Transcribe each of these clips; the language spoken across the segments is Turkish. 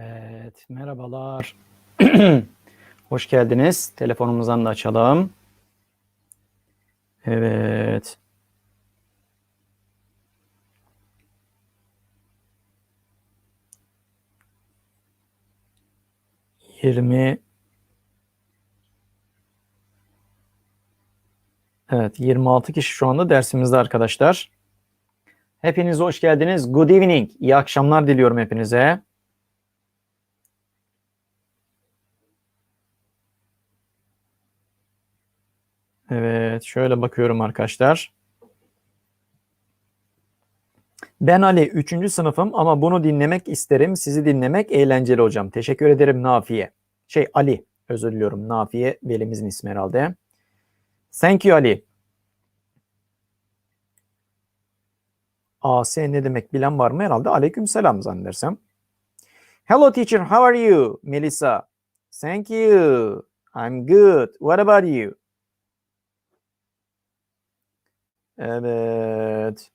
Evet, merhabalar. Hoş geldiniz. Telefonumuzdan da açalım. Evet. Yirmi. Evet, 26 kişi şu anda dersimizde arkadaşlar. Hepiniz hoş geldiniz. Good evening. İyi akşamlar diliyorum hepinize. Evet, şöyle bakıyorum arkadaşlar. Ben Ali, 3. sınıfım ama bunu dinlemek isterim. Sizi dinlemek eğlenceli hocam. Teşekkür ederim Nafiye. Şey Ali, özür diliyorum. Nafiye velimizin ismi herhalde. Thank you Ali. AS ne demek bilen var mı herhalde? Aleyküm selam zannedersem. Hello teacher, how are you? Melissa. Thank you. I'm good. What about you? Evet.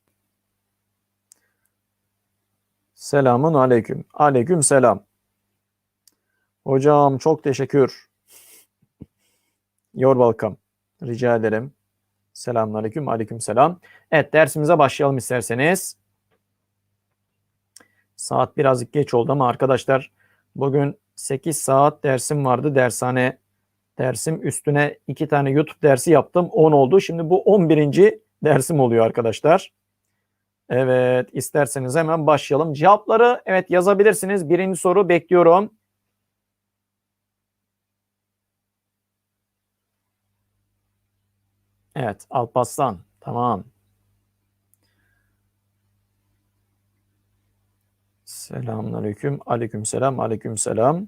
Selamun aleyküm. Aleyküm selam. Hocam çok teşekkür. You're welcome. Rica ederim. Selamun aleyküm. Aleyküm selam. Evet dersimize başlayalım isterseniz. Saat birazcık geç oldu ama arkadaşlar bugün 8 saat dersim vardı. Dershane dersim üstüne 2 tane YouTube dersi yaptım. 10 oldu. Şimdi bu 11 dersim oluyor arkadaşlar. Evet, isterseniz hemen başlayalım. Cevapları evet yazabilirsiniz. Birinci soru bekliyorum. Evet, Alparslan. Tamam. Selamünaleyküm. Aleykümselam. Aleykümselam.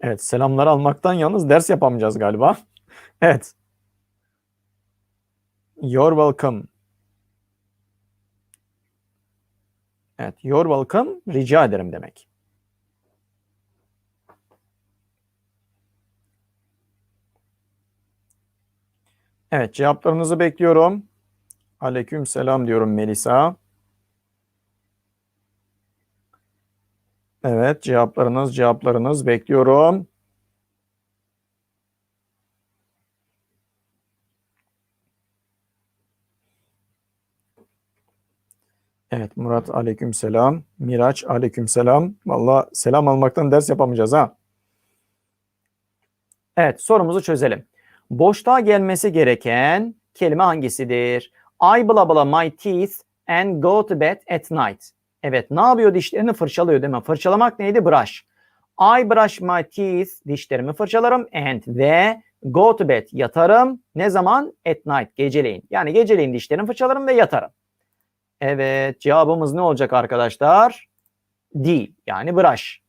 Evet, selamları almaktan yalnız ders yapamayacağız galiba. Evet. You're welcome. Evet, you're welcome rica ederim demek. Evet, cevaplarınızı bekliyorum. Aleyküm selam diyorum Melisa. Evet, cevaplarınız, cevaplarınız bekliyorum. Evet Murat aleykümselam. Miraç aleykümselam. Valla selam almaktan ders yapamayacağız ha. Evet sorumuzu çözelim. Boşluğa gelmesi gereken kelime hangisidir? I blah blah my teeth and go to bed at night. Evet ne yapıyor dişlerini fırçalıyor değil mi? Fırçalamak neydi? Brush. I brush my teeth dişlerimi fırçalarım and ve go to bed yatarım. Ne zaman? At night geceleyin. Yani geceleyin dişlerimi fırçalarım ve yatarım. Evet cevabımız ne olacak arkadaşlar? D yani brush.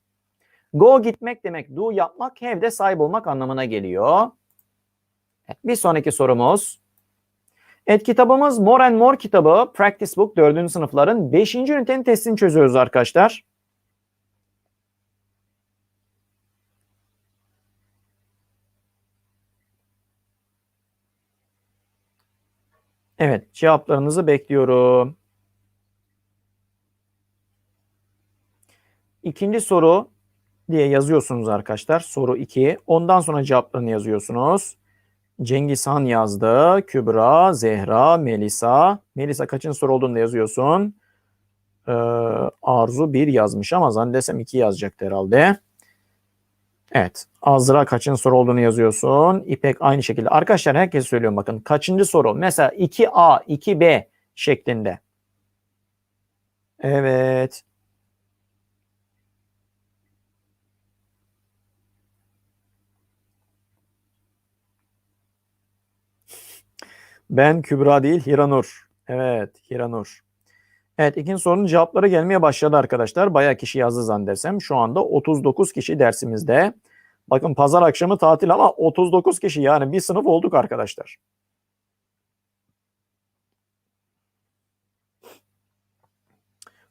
Go gitmek demek, do yapmak, have de sahip olmak anlamına geliyor. Bir sonraki sorumuz. Evet kitabımız More and More kitabı Practice Book 4. sınıfların 5. ünitenin testini çözüyoruz arkadaşlar. Evet cevaplarınızı bekliyorum. İkinci soru diye yazıyorsunuz arkadaşlar. Soru 2. Ondan sonra cevaplarını yazıyorsunuz. Cengiz Han yazdı. Kübra, Zehra, Melisa. Melisa kaçın soru olduğunu da yazıyorsun. Ee, Arzu 1 yazmış ama zannedersem 2 yazacaktı herhalde. Evet. Azra kaçın soru olduğunu yazıyorsun. İpek aynı şekilde. Arkadaşlar herkes söylüyorum bakın. Kaçıncı soru? Mesela 2A, 2B şeklinde. Evet. Ben Kübra değil Hiranur. Evet Hiranur. Evet ikinci sorunun cevapları gelmeye başladı arkadaşlar. Bayağı kişi yazdı zannedersem. Şu anda 39 kişi dersimizde. Bakın pazar akşamı tatil ama 39 kişi yani bir sınıf olduk arkadaşlar.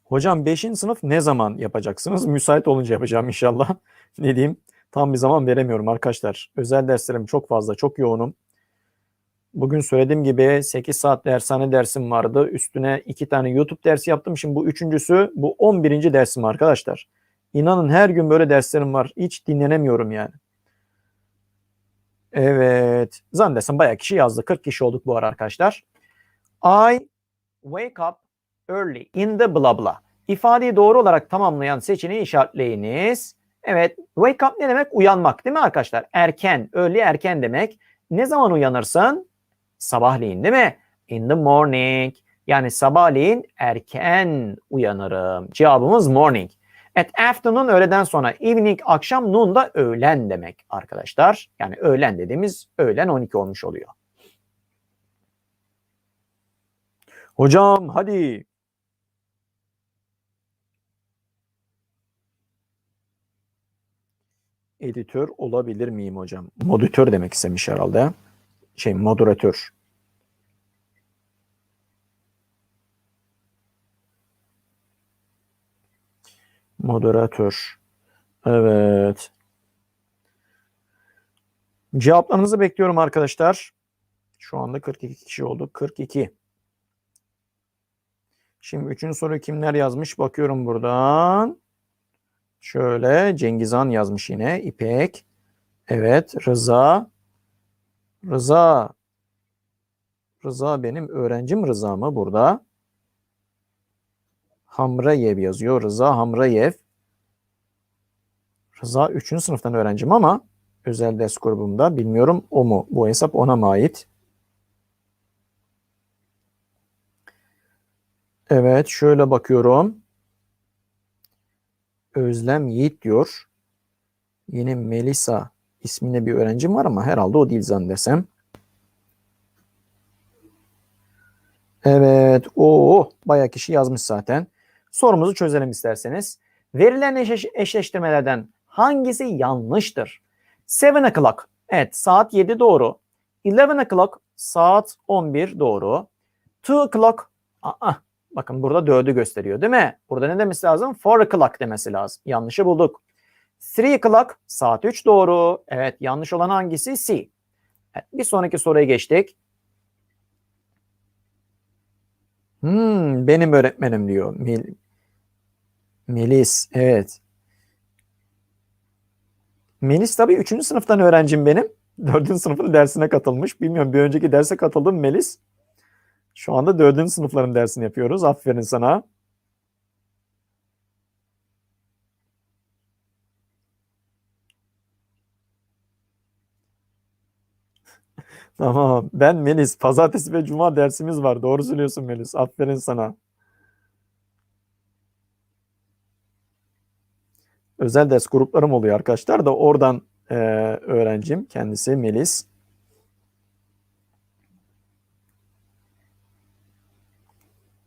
Hocam 5. sınıf ne zaman yapacaksınız? Müsait olunca yapacağım inşallah. ne diyeyim? Tam bir zaman veremiyorum arkadaşlar. Özel derslerim çok fazla, çok yoğunum. Bugün söylediğim gibi 8 saat dershane dersim vardı. Üstüne 2 tane YouTube dersi yaptım. Şimdi bu üçüncüsü, bu 11. dersim arkadaşlar. İnanın her gün böyle derslerim var. Hiç dinlenemiyorum yani. Evet. Zannedersem bayağı kişi yazdı. 40 kişi olduk bu ara arkadaşlar. I wake up early in the blah blah. İfadeyi doğru olarak tamamlayan seçeneği işaretleyiniz. Evet, wake up ne demek? Uyanmak değil mi arkadaşlar? Erken, early erken demek. Ne zaman uyanırsın? Sabahleyin değil mi? In the morning. Yani sabahleyin erken uyanırım. Cevabımız morning. At afternoon öğleden sonra. Evening akşam. Noon da öğlen demek arkadaşlar. Yani öğlen dediğimiz öğlen 12 olmuş oluyor. Hocam hadi. Editör olabilir miyim hocam? Modütör demek istemiş herhalde. Şey moderatör. Moderatör. Evet. Cevaplarınızı bekliyorum arkadaşlar. Şu anda 42 kişi olduk. 42. Şimdi üçüncü soru kimler yazmış? Bakıyorum buradan. Şöyle Cengizhan yazmış yine. İpek. Evet. Rıza. Rıza. Rıza benim öğrencim Rıza mı burada? Hamrayev yazıyor. Rıza Hamrayev. Rıza 3. sınıftan öğrencim ama özel ders grubumda. Bilmiyorum o mu? Bu hesap ona mı ait? Evet şöyle bakıyorum. Özlem Yiğit diyor. Yine Melisa isminde bir öğrencim var ama herhalde o değil zannedersem. Evet. o bayağı kişi yazmış zaten. Sorumuzu çözelim isterseniz. Verilen eşleş eşleştirmelerden hangisi yanlıştır? 7 o'clock. Evet saat 7 doğru. 11 o'clock saat 11 doğru. 2 o'clock. Aa, bakın burada 4'ü gösteriyor değil mi? Burada ne demesi lazım? 4 o'clock demesi lazım. Yanlışı bulduk. 3 o'clock saat 3 doğru. Evet yanlış olan hangisi? C. Evet, bir sonraki soruya geçtik. Hmm, benim öğretmenim diyor. Mil Melis, evet. Melis tabii 3. sınıftan öğrencim benim. 4. sınıfın dersine katılmış. Bilmiyorum bir önceki derse katıldım Melis. Şu anda 4. sınıfların dersini yapıyoruz. Aferin sana. Tamam. Ben Melis. Pazartesi ve Cuma dersimiz var. Doğru söylüyorsun Melis. Aferin sana. Özel ders gruplarım oluyor arkadaşlar da oradan e, öğrencim. Kendisi Melis.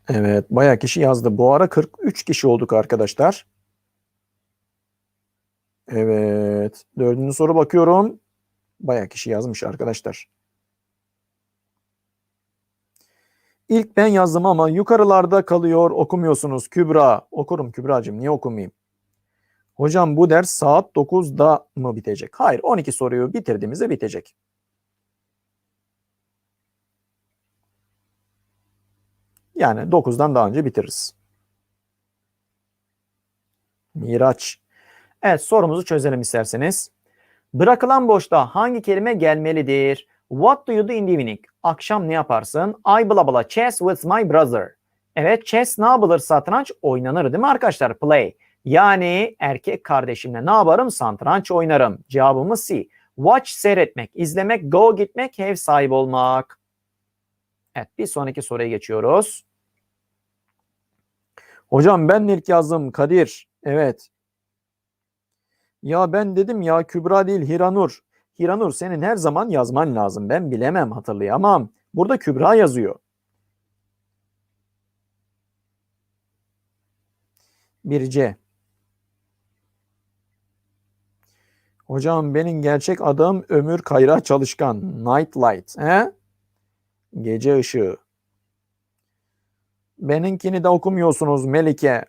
Evet. Bayağı kişi yazdı. Bu ara 43 kişi olduk arkadaşlar. Evet. Dördüncü soru bakıyorum. Bayağı kişi yazmış arkadaşlar. İlk ben yazdım ama yukarılarda kalıyor okumuyorsunuz. Kübra. Okurum Kübra'cığım. Niye okumayayım? Hocam bu ders saat 9'da mı bitecek? Hayır 12 soruyu bitirdiğimizde bitecek. Yani 9'dan daha önce bitiririz. Miraç. Evet sorumuzu çözelim isterseniz. Bırakılan boşta hangi kelime gelmelidir? What do you do in the evening? Akşam ne yaparsın? I blah blah chess with my brother. Evet chess ne yapılır satranç? Oynanır değil mi arkadaşlar? Play. Yani erkek kardeşimle ne yaparım? Satranç oynarım. Cevabımız C. Watch seyretmek, izlemek, go gitmek, ev sahibi olmak. Evet bir sonraki soruya geçiyoruz. Hocam ben ilk yazdım Kadir. Evet. Ya ben dedim ya Kübra değil Hiranur. Hiranur senin her zaman yazman lazım. Ben bilemem hatırlayamam. Burada Kübra yazıyor. Bir C. Hocam benim gerçek adım Ömür Kayra Çalışkan. Night Light. He? Gece ışığı. Benimkini de okumuyorsunuz Melike.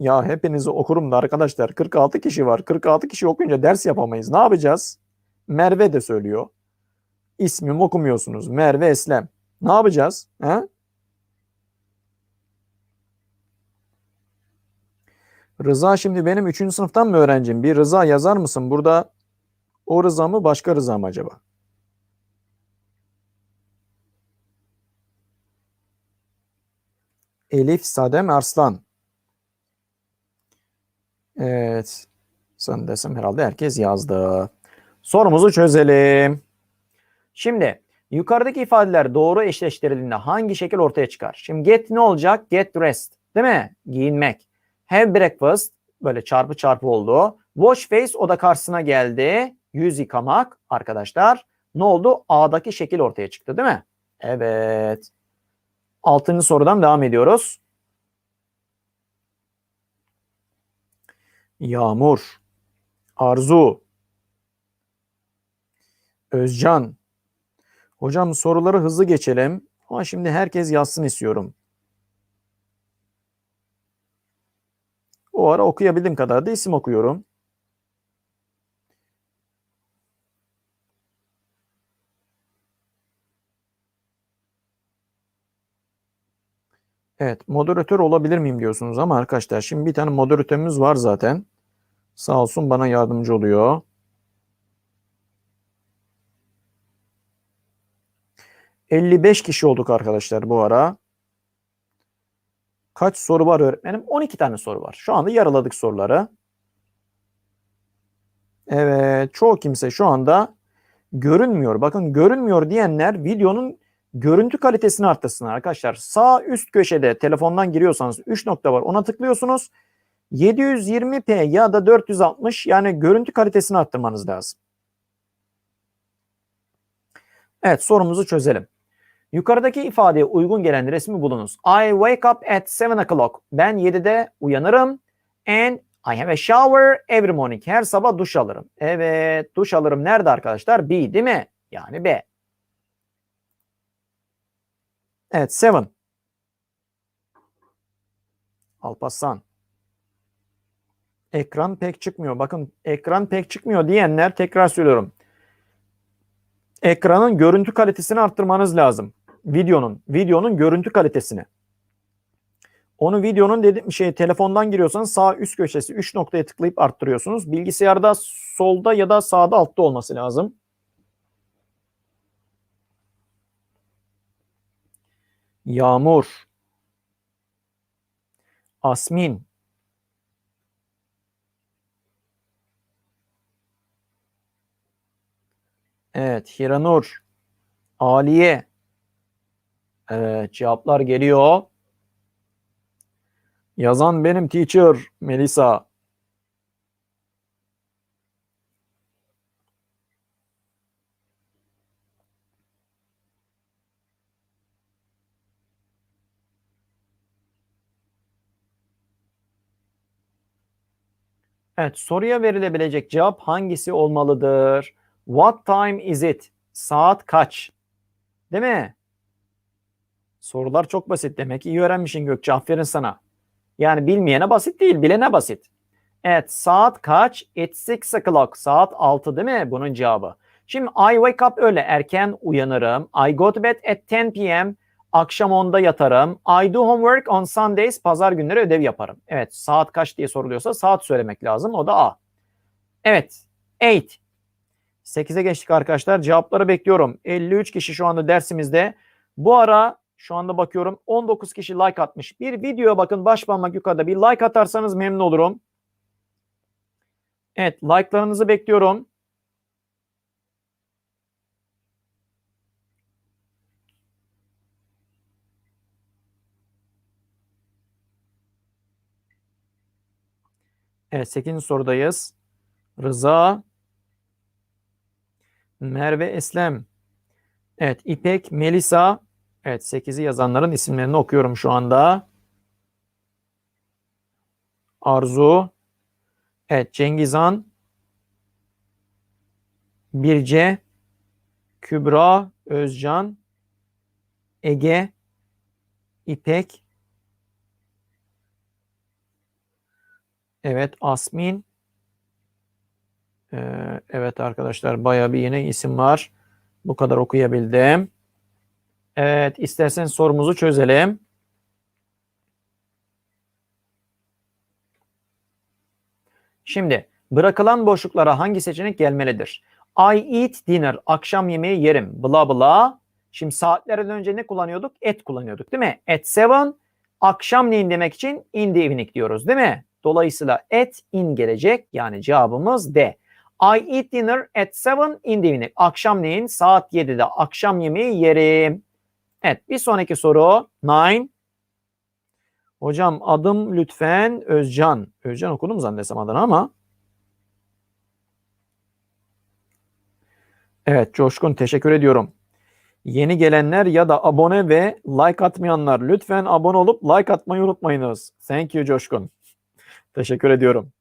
Ya hepinizi okurum da arkadaşlar 46 kişi var. 46 kişi okuyunca ders yapamayız. Ne yapacağız? Merve de söylüyor. İsmimi okumuyorsunuz. Merve Eslem. Ne yapacağız? He? Rıza şimdi benim 3. sınıftan mı öğrencim? Bir Rıza yazar mısın? Burada o Rıza mı başka Rıza mı acaba? Elif Sadem Arslan. Evet. Sen desem herhalde herkes yazdı. Sorumuzu çözelim. Şimdi yukarıdaki ifadeler doğru eşleştirildiğinde hangi şekil ortaya çıkar? Şimdi get ne olacak? Get dressed. Değil mi? Giyinmek. Have breakfast. Böyle çarpı çarpı oldu. Wash face o da karşısına geldi. Yüz yıkamak arkadaşlar. Ne oldu? A'daki şekil ortaya çıktı değil mi? Evet. Altıncı sorudan devam ediyoruz. Yağmur, Arzu, Özcan. Hocam soruları hızlı geçelim. Ama şimdi herkes yazsın istiyorum. O ara okuyabildiğim kadar da isim okuyorum. Evet, moderatör olabilir miyim diyorsunuz ama arkadaşlar şimdi bir tane moderatörümüz var zaten. Sağ olsun bana yardımcı oluyor. ...55 kişi olduk arkadaşlar bu ara. Kaç soru var öğretmenim? 12 tane soru var. Şu anda yarıladık soruları. Evet, çoğu kimse şu anda görünmüyor. Bakın görünmüyor diyenler videonun görüntü kalitesini arttırsınlar arkadaşlar. Sağ üst köşede telefondan giriyorsanız 3 nokta var. Ona tıklıyorsunuz. 720p ya da 460 yani görüntü kalitesini arttırmanız lazım. Evet sorumuzu çözelim. Yukarıdaki ifadeye uygun gelen resmi bulunuz. I wake up at 7 o'clock. Ben 7'de uyanırım. And I have a shower every morning. Her sabah duş alırım. Evet duş alırım nerede arkadaşlar? B değil mi? Yani B. Evet 7. Alparslan. Ekran pek çıkmıyor. Bakın ekran pek çıkmıyor diyenler tekrar söylüyorum. Ekranın görüntü kalitesini arttırmanız lazım. Videonun, videonun görüntü kalitesini. Onu videonun dediğim şey telefondan giriyorsanız sağ üst köşesi 3 noktaya tıklayıp arttırıyorsunuz. Bilgisayarda solda ya da sağda altta olması lazım. Yağmur. Asmin. Evet, Hiranur. Aliye. Evet, cevaplar geliyor. Yazan benim teacher Melisa. Evet, soruya verilebilecek cevap hangisi olmalıdır? What time is it? Saat kaç? Değil mi? Sorular çok basit. Demek ki iyi öğrenmişsin Gökçe. Aferin sana. Yani bilmeyene basit değil, bilene basit. Evet, saat kaç? It's 6 o'clock. Saat 6 değil mi? Bunun cevabı. Şimdi I wake up öyle erken uyanırım. I go to bed at 10 p.m. Akşam 10'da yatarım. I do homework on Sundays. Pazar günleri ödev yaparım. Evet, saat kaç diye soruluyorsa saat söylemek lazım. O da A. Evet, 8. 8'e geçtik arkadaşlar. Cevapları bekliyorum. 53 kişi şu anda dersimizde. Bu ara şu anda bakıyorum 19 kişi like atmış. Bir videoya bakın baş parmak yukarıda bir like atarsanız memnun olurum. Evet like'larınızı bekliyorum. Evet 8. sorudayız. Rıza Merve Eslem. Evet İpek, Melisa. Evet 8'i yazanların isimlerini okuyorum şu anda. Arzu. Evet Cengizhan. Birce. Kübra. Özcan. Ege. İpek. Evet Asmin. Ee, evet arkadaşlar baya bir yine isim var. Bu kadar okuyabildim. Evet, isterseniz sorumuzu çözelim. Şimdi bırakılan boşluklara hangi seçenek gelmelidir? I eat dinner. Akşam yemeği yerim. Bla bla. Şimdi saatlerden önce ne kullanıyorduk? Et kullanıyorduk değil mi? At seven. Akşamleyin demek için in the evening diyoruz değil mi? Dolayısıyla at in gelecek. Yani cevabımız D. I eat dinner at seven in the evening. Akşamleyin saat 7'de akşam yemeği yerim. Evet bir sonraki soru. Nine. Hocam adım lütfen Özcan. Özcan okudum zannedersem adını ama. Evet Coşkun teşekkür ediyorum. Yeni gelenler ya da abone ve like atmayanlar lütfen abone olup like atmayı unutmayınız. Thank you Coşkun. Teşekkür ediyorum.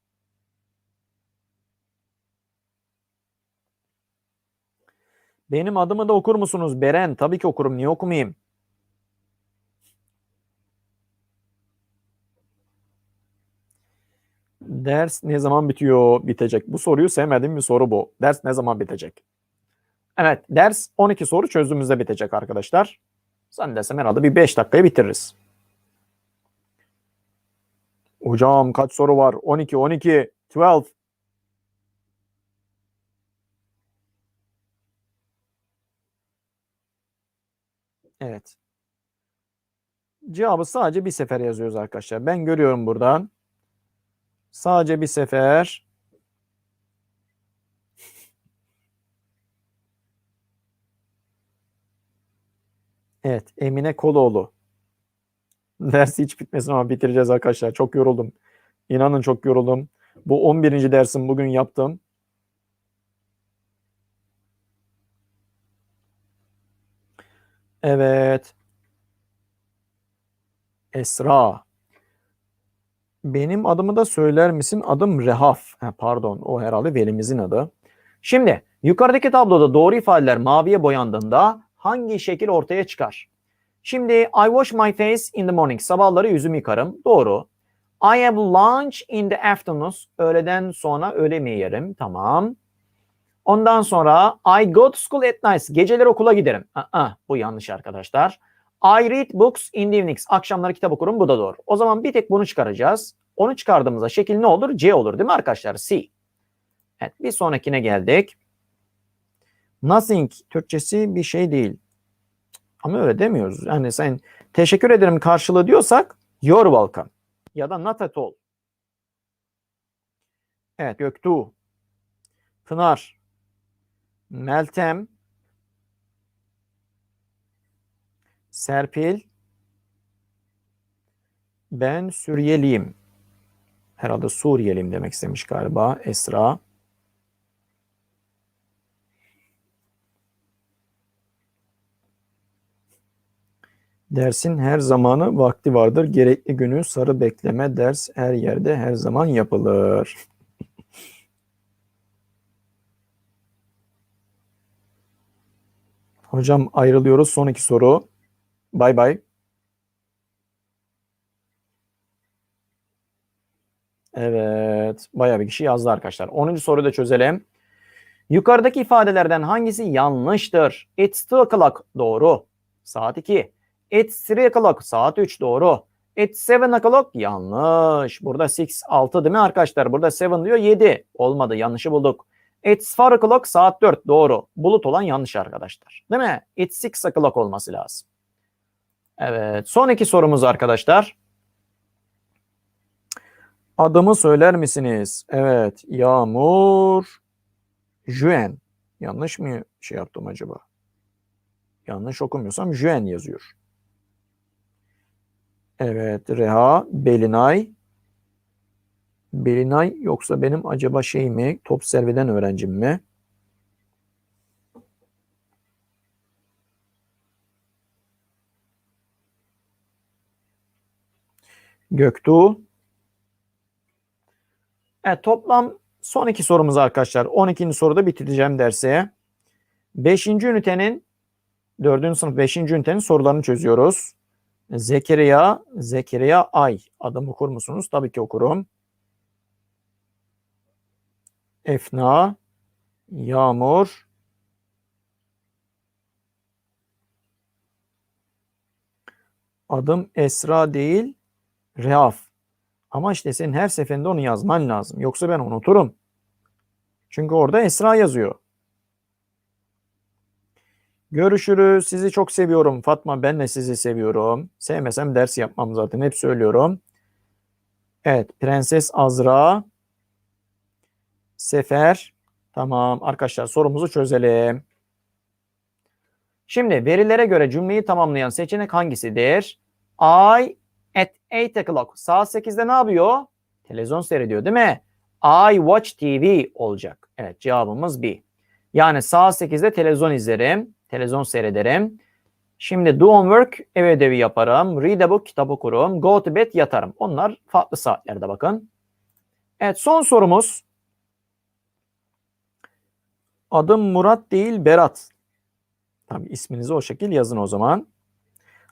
Benim adımı da okur musunuz? Beren. Tabii ki okurum. Niye okumayayım? Ders ne zaman bitiyor, bitecek? Bu soruyu sevmediğim bir soru bu. Ders ne zaman bitecek? Evet, ders 12 soru çözdüğümüzde bitecek arkadaşlar. Zannedersem herhalde bir 5 dakikaya bitiririz. Hocam kaç soru var? 12, 12, 12. Evet. Cevabı sadece bir sefer yazıyoruz arkadaşlar. Ben görüyorum buradan. Sadece bir sefer. Evet, Emine Koloğlu. Dersi hiç bitmesin ama bitireceğiz arkadaşlar. Çok yoruldum. İnanın çok yoruldum. Bu 11. dersim bugün yaptım. Evet. Esra. Benim adımı da söyler misin? Adım Rehaf. Ha, pardon, o herhalde velimizin adı. Şimdi yukarıdaki tabloda doğru ifadeler maviye boyandığında hangi şekil ortaya çıkar? Şimdi I wash my face in the morning. Sabahları yüzümü yıkarım. Doğru. I have lunch in the afternoons. Öğleden sonra öğle yemeği yerim. Tamam. Ondan sonra I go to school at night. Geceleri okula giderim. Aa, bu yanlış arkadaşlar. I read books in the evenings. Akşamları kitap okurum. Bu da doğru. O zaman bir tek bunu çıkaracağız. Onu çıkardığımızda şekil ne olur? C olur değil mi arkadaşlar? C. Evet bir sonrakine geldik. Nothing Türkçesi bir şey değil. Ama öyle demiyoruz. Yani sen teşekkür ederim karşılığı diyorsak you're welcome. Ya da not at all. Evet Göktuğ. Pınar. Meltem. Serpil. Ben Suriyeliyim. Herhalde Suriyeliyim demek istemiş galiba. Esra. Dersin her zamanı vakti vardır. Gerekli günü sarı bekleme ders her yerde her zaman yapılır. Hocam ayrılıyoruz. Son iki soru. Bay bay. Evet. Bayağı bir kişi yazdı arkadaşlar. 10. soruyu da çözelim. Yukarıdaki ifadelerden hangisi yanlıştır? It's two o'clock. Doğru. Saat 2. It's 3 o'clock. Saat 3 doğru. It's 7 o'clock. Yanlış. Burada 6 6 değil mi arkadaşlar? Burada 7 diyor 7. Olmadı. Yanlışı bulduk. It's 4 o'clock. Saat 4. Doğru. Bulut olan yanlış arkadaşlar. Değil mi? It's 6 o'clock olması lazım. Evet. Son iki sorumuz arkadaşlar. Adımı söyler misiniz? Evet. Yağmur. Juen. Yanlış mı şey yaptım acaba? Yanlış okumuyorsam Juen yazıyor. Evet. Reha. Belinay. Belinay yoksa benim acaba şey mi? Top serviden öğrencim mi? Göktuğ. Evet toplam son iki sorumuz arkadaşlar. 12. soruda bitireceğim dersi. 5. ünitenin 4. sınıf 5. ünitenin sorularını çözüyoruz. Zekeriya, Zekeriya Ay. Adımı okur musunuz? Tabii ki okurum. Efna, yağmur, adım Esra değil, Reaf. Ama işte senin her seferinde onu yazman lazım. Yoksa ben unuturum. Çünkü orada Esra yazıyor. Görüşürüz. Sizi çok seviyorum. Fatma ben de sizi seviyorum. Sevmesem ders yapmam zaten. Hep söylüyorum. Evet. Prenses Azra. Sefer. Tamam. Arkadaşlar sorumuzu çözelim. Şimdi verilere göre cümleyi tamamlayan seçenek hangisidir? I at 8 o'clock. Saat 8'de ne yapıyor? Televizyon seyrediyor değil mi? I watch TV olacak. Evet cevabımız B. Yani saat 8'de televizyon izlerim. Televizyon seyrederim. Şimdi do homework ev ödevi yaparım. Read a book kitap okurum. Go to bed yatarım. Onlar farklı saatlerde bakın. Evet son sorumuz. Adım Murat değil Berat. Tabii isminizi o şekil yazın o zaman.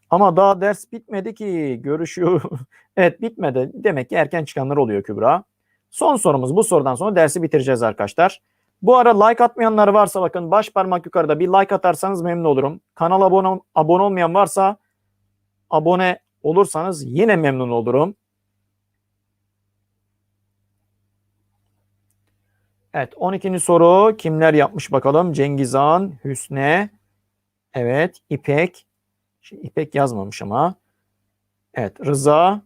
Ama daha ders bitmedi ki görüşüyor. evet bitmedi. Demek ki erken çıkanlar oluyor Kübra. Son sorumuz bu sorudan sonra dersi bitireceğiz arkadaşlar. Bu ara like atmayanlar varsa bakın baş parmak yukarıda bir like atarsanız memnun olurum. Kanala abone, abone olmayan varsa abone olursanız yine memnun olurum. Evet 12. soru kimler yapmış bakalım? Cengizhan, Hüsne, evet İpek, Şimdi İpek yazmamış ama. Evet Rıza,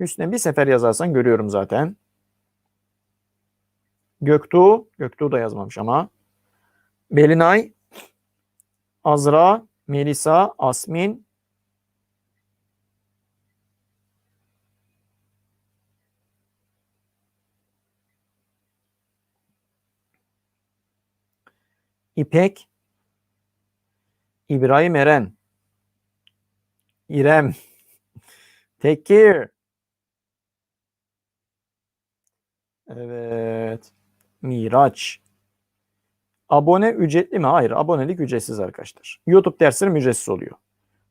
Hüsne bir sefer yazarsan görüyorum zaten. Göktuğ, Göktuğ da yazmamış ama. Belinay, Azra, Melisa, Asmin, İpek, İbrahim Eren, İrem, Tekir. Evet. Miraç. Abone ücretli mi? Hayır. Abonelik ücretsiz arkadaşlar. YouTube derslerim ücretsiz oluyor.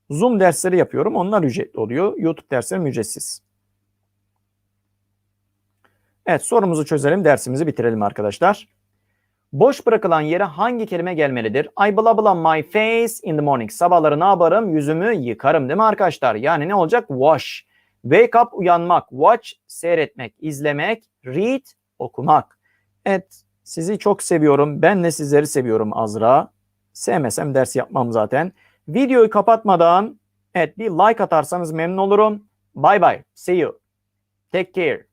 Zoom dersleri yapıyorum. Onlar ücretli oluyor. YouTube derslerim ücretsiz. Evet sorumuzu çözelim. Dersimizi bitirelim arkadaşlar. Boş bırakılan yere hangi kelime gelmelidir? I blah blah my face in the morning. Sabahları ne yaparım? Yüzümü yıkarım değil mi arkadaşlar? Yani ne olacak? Wash. Wake up uyanmak. Watch seyretmek, izlemek. Read okumak. Evet sizi çok seviyorum. Ben de sizleri seviyorum Azra. Sevmesem ders yapmam zaten. Videoyu kapatmadan evet bir like atarsanız memnun olurum. Bye bye. See you. Take care.